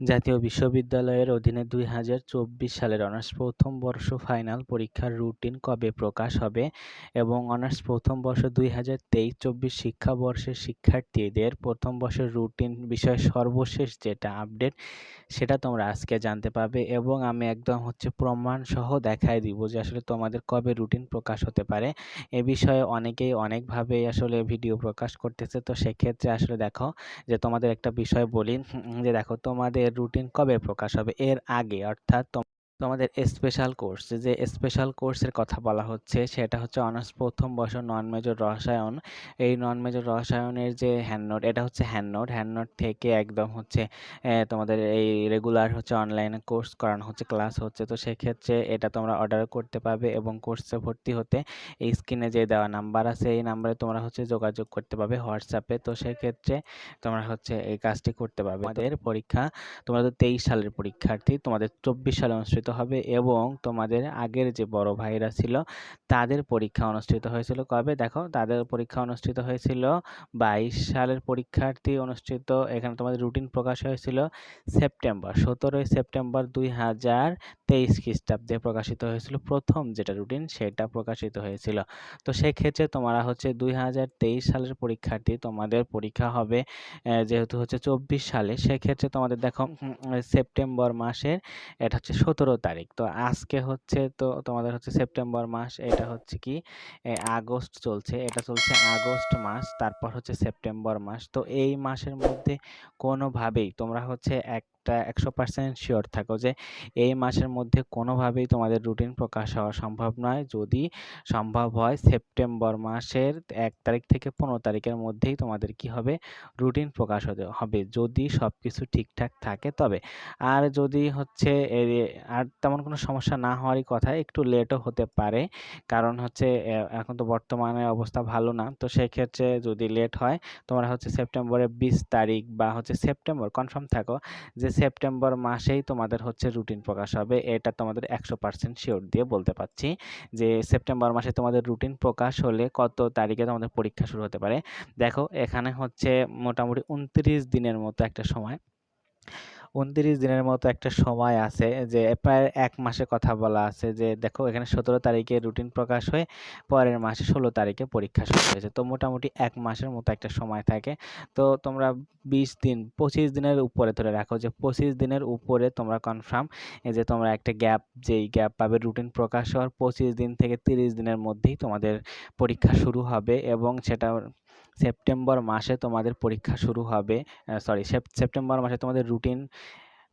জাতীয় বিশ্ববিদ্যালয়ের অধীনে দুই হাজার চব্বিশ সালের অনার্স প্রথম বর্ষ ফাইনাল পরীক্ষার রুটিন কবে প্রকাশ হবে এবং অনার্স প্রথম বর্ষ দুই হাজার তেইশ চব্বিশ শিক্ষাবর্ষের শিক্ষার্থীদের প্রথম বর্ষের রুটিন বিষয়ে সর্বশেষ যেটা আপডেট সেটা তোমরা আজকে জানতে পারবে এবং আমি একদম হচ্ছে প্রমাণ সহ দেখাই দিব যে আসলে তোমাদের কবে রুটিন প্রকাশ হতে পারে। এ বিষয়ে অনেকেই অনেকভাবে আসলে ভিডিও প্রকাশ করতেছে, তো সেক্ষেত্রে আসলে দেখো যে তোমাদের একটা বিষয় বলি, যে দেখো তোমাদের রুটিন কবে প্রকাশ হবে? এর আগে অর্থাৎ তোমাদের স্পেশাল কোর্স যে স্পেশাল কোর্সের কথা বলা হচ্ছে, সেটা হচ্ছে অনার্স প্রথম বর্ষ নন মেজর রসায়ন। এই নন মেজর রসায়নের যে হ্যান্ড নোট এটা হচ্ছে হ্যান্ড নোট হ্যান্ড নোট থেকে একদম হচ্ছে তোমাদের এই রেগুলার হচ্ছে অনলাইনে কোর্স করানো হচ্ছে ক্লাস হচ্ছে। তো সেক্ষেত্রে এটা তোমরা অর্ডার করতে পারবে এবং কোর্সে ভর্তি হতে এই স্ক্রিনে যে দেওয়া নাম্বার আছে, এই নাম্বারে তোমরা হচ্ছে যোগাযোগ করতে পারবে হোয়াটসঅ্যাপে তো সেক্ষেত্রে তোমরা হচ্ছে এই কাজটি করতে পারবে। আমাদের পরীক্ষা তোমাদের তেইশ সালের পরীক্ষার্থী, তোমাদের চব্বিশ সালে অনুষ্ঠিত হবে এবং তোমাদের আগের যে বড় ভাইরা ছিল, তাদের পরীক্ষা অনুষ্ঠিত হয়েছিল কবে? দেখো, তাদের পরীক্ষা অনুষ্ঠিত হয়েছিল বাইশ সালের পরীক্ষার্থী অনুষ্ঠিত, এখানে তোমাদের রুটিন প্রকাশ হয়েছিল সেপ্টেম্বর, সতেরোই সেপ্টেম্বর দুই হাজার তেইশ খ্রিস্টাব্দে প্রকাশিত হয়েছিল। প্রথম যেটা রুটিন সেটা প্রকাশিত হয়েছিল। তো সেক্ষেত্রে তোমরা হচ্ছে দুই হাজার তেইশ সালের পরীক্ষার্থী তোমাদের পরীক্ষা হবে যেহেতু হচ্ছে চব্বিশ সালে। সেক্ষেত্রে তোমাদের দেখো সেপ্টেম্বর মাসের এটা হচ্ছে সতেরো তারিখ। তো আজকে হচ্ছে তো তোমাদের হচ্ছে সেপ্টেম্বর মাস, এটা হচ্ছে কি আগস্ট চলছে। এটা চলছে আগস্ট মাস, তারপর হচ্ছে সেপ্টেম্বর মাস। তো এই মাসের মধ্যে কোনোভাবেই তোমরা হচ্ছে এক একটা একশো পার্সেন্ট শিওর থাকো যে এই মাসের মধ্যে কোনোভাবেই তোমাদের রুটিন প্রকাশ হওয়া সম্ভব নয়। যদি সম্ভব হয় সেপ্টেম্বর মাসের এক তারিখ থেকে পনেরো তারিখের মধ্যেই তোমাদের কি হবে? রুটিন প্রকাশ হতে হবে। যদি সব কিছু ঠিকঠাক থাকে তবে। আর যদি হচ্ছে আর তেমন কোনো সমস্যা না হওয়ারই কথা, একটু লেটও হতে পারে। কারণ হচ্ছে এখন তো বর্তমানে অবস্থা ভালো না। তো সেক্ষেত্রে যদি লেট হয়, তোমরা হচ্ছে সেপ্টেম্বরের বিশ তারিখ বা হচ্ছে সেপ্টেম্বর কনফার্ম থাকো যে সেপ্টেম্বর মাসেই তোমাদের হচ্ছে রুটিন প্রকাশ হবে। এটা তোমাদের একশো পার্সেন্ট শিওর দিয়ে বলতে পারছি যে সেপ্টেম্বর মাসে তোমাদের রুটিন প্রকাশ হলে কত তারিখে তোমাদের পরীক্ষা শুরু হতে পারে। দেখো, এখানে হচ্ছে মোটামুটি উনত্রিশ দিনের মতো একটা সময়। উনত্রিশ দিনের মতো একটা সময় আছে যে প্রায় এক মাসের কথা বলা আছে যে দেখো এখানে সতেরো তারিখে রুটিন প্রকাশ হয়ে পরের মাসে ষোলো তারিখে পরীক্ষা শুরু হয়েছে তো মোটামুটি এক মাসের মতো একটা সময় থাকে। তো তোমরা বিশ দিন, পঁচিশ দিনের উপরে ধরে রাখো যে পঁচিশ দিনের উপরে তোমরা কনফার্ম যে তোমরা একটা গ্যাপ যেই গ্যাপ পাবে রুটিন প্রকাশ হওয়ার পঁচিশ দিন থেকে তিরিশ দিনের মধ্যেই তোমাদের পরীক্ষা শুরু হবে এবং সেটা সেপ্টেম্বর মাসে তোমাদের পরীক্ষা শুরু হবে সরি সেপ্টেম্বর মাসে তোমাদের রুটিন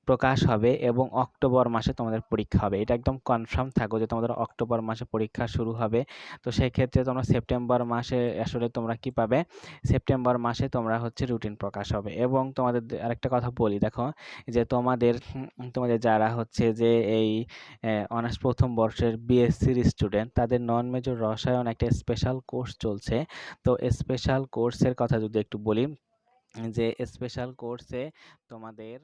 প্রকাশ হবে এবং অক্টোবর মাসে তোমাদের পরীক্ষা হবে। এটা একদম কনফার্ম থাকো যে তোমাদের অক্টোবর মাসে পরীক্ষা শুরু হবে। তো সেই ক্ষেত্রে তোমরা সেপ্টেম্বর মাসে আসলে তোমরা কি পাবে? সেপ্টেম্বর মাসে তোমরা হচ্ছে রুটিন প্রকাশ হবে। এবং তোমাদের আরেকটা কথা বলি, দেখো যে তোমাদের তোমাদের যারা হচ্ছে যে এই অনার্স প্রথম বর্ষের বিএসসির স্টুডেন্ট তাদের নন মেজর রসায়ন একটা স্পেশাল কোর্স চলছে। তো স্পেশাল কোর্সের কথা যদি একটু বলি, যে স্পেশাল কোর্সে তোমাদের